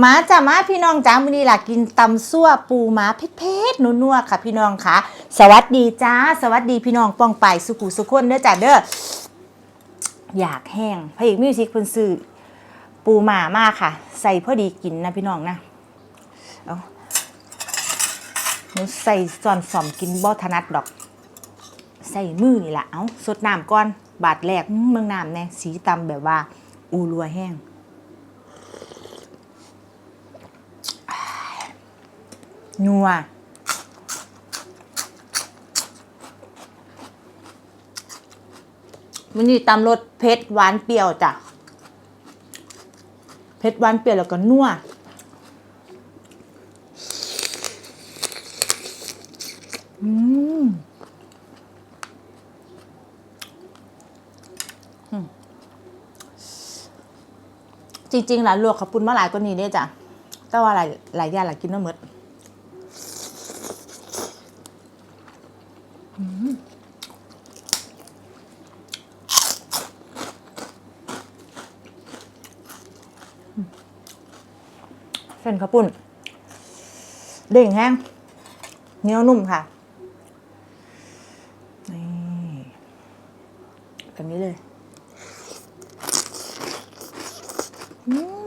มาจ้ามาพี่น้องจ้ามื้อนี้ล่ะกินตำซั่วปูม้าเผ็ดๆนัวๆค่ะ พี่น้องค่ะ สวัสดีจ้า สวัสดีพี่น้องป้องไปสุขุสุขคนเด้อจ้าเด้ออยากแห้งพระเอกมิวสิกเพิ่นซื้อปูม้ามากค่ะ ใส่พอดีกินนะพี่น้องนะเอาหนูใส่ซอนสอมกินบ่ถนัดดอก ใส่มือนี่ล่ะเอาสดน้ำก่อนบาดแรกเมืองน้ำแน่สีตำแบบว่า อูรัวแห้ง นัวมันนี่ตำรสเผ็ดหวานเปรี้ยวจ้ะเผ็ดหวานเปรี้ยวแล้วก็นัวอืมอืมจริงๆล่ะลวกขับปุ้นมาหลายกว่านี้เด้จ้ะแต่ว่าหลายหลายอย่างหลายกินมาหมด เส้นข้าวปุ้น เด้งแห้งเนื้อนุ่มค่ะนี่แบบนี้เลย อืม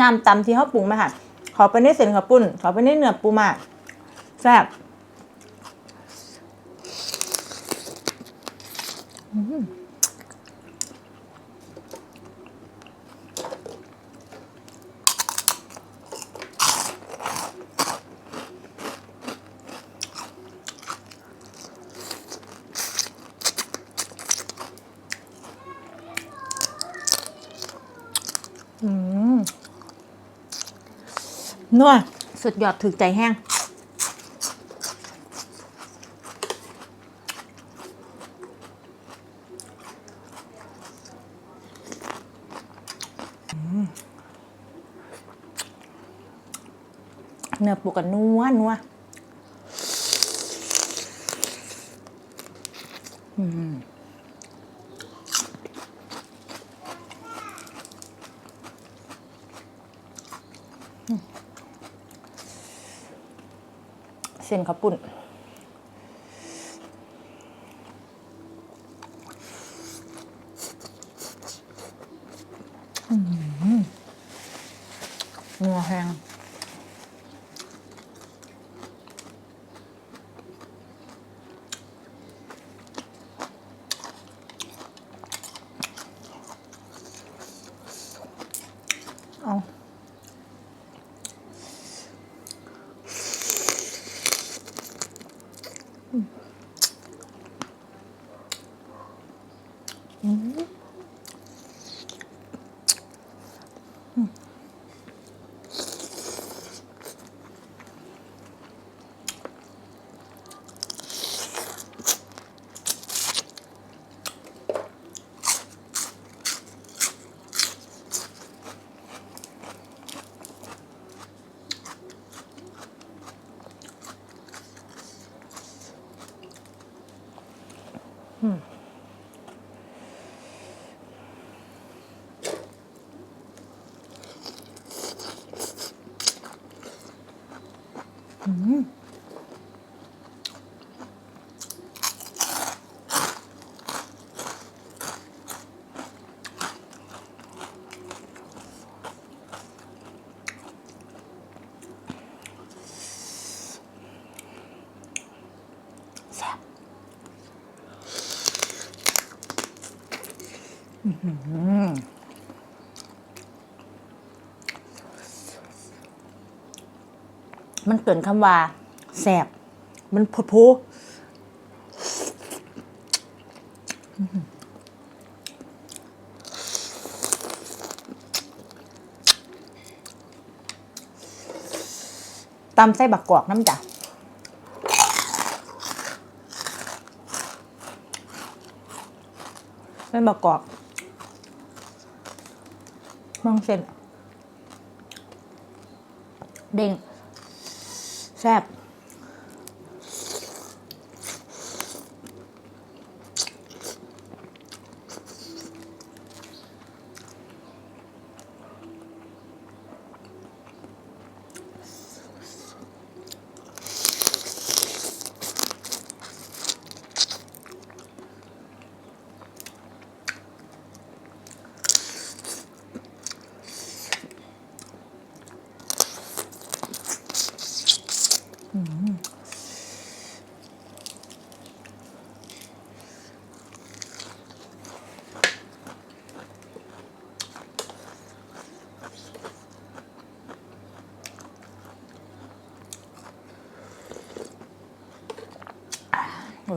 น้ำตำที่เขาปรุงมาค่ะขอไปในเส้นข้าวปุ้นขอไปในเนื้อปูมาแซ่บอืมอืม นัวสุดยอดถึกใจแห้งเนื้อปูกับนัวนัวอืม เส้นข้าวปุ้นอืมเนื้อแห้ง เอา อื แซ่บอื้อหือ มันเกินคำว่าแสบ มันพดผู้ตำไส้บักกอกน้ำจ้ะเป็นบะกรอบมองเส้นเด้ง แซ่บ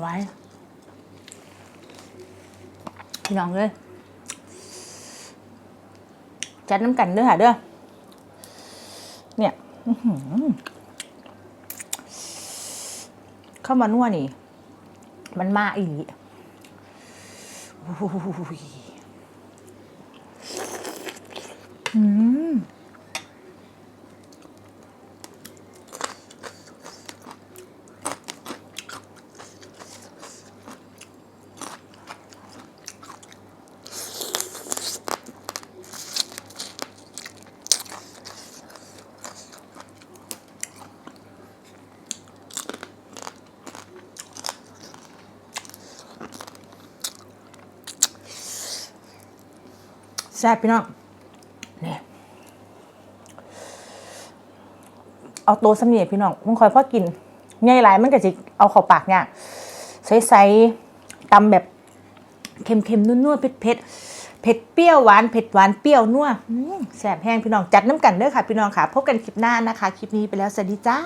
ไว้พี่น้องเลยจัดน้ำกันด้อค่ะเด้อเนี่ยเข้ามานัวนี่ มันมาอีหลีโอ้ยอืม ซ่บพี่น้องนี่เอาโตวสำเนียงพี่น้องมึงคอยพ่อกินใหญ่หลายมันก็จะเอาเข้าปากเนี่ยใสๆตำแบบเค็มๆนัวๆเผ็ดๆเผ็ดเปรี้ยวหวานเผ็ดหวานเปรี้ยวนัวแซ่บแห้งพี่น้องจัดน้ำกันเด้อค่ะ พี่น้องค่ะ พบกันคลิปหน้านะคะ คลิปนี้ไปแล้วสวัสดีจ้า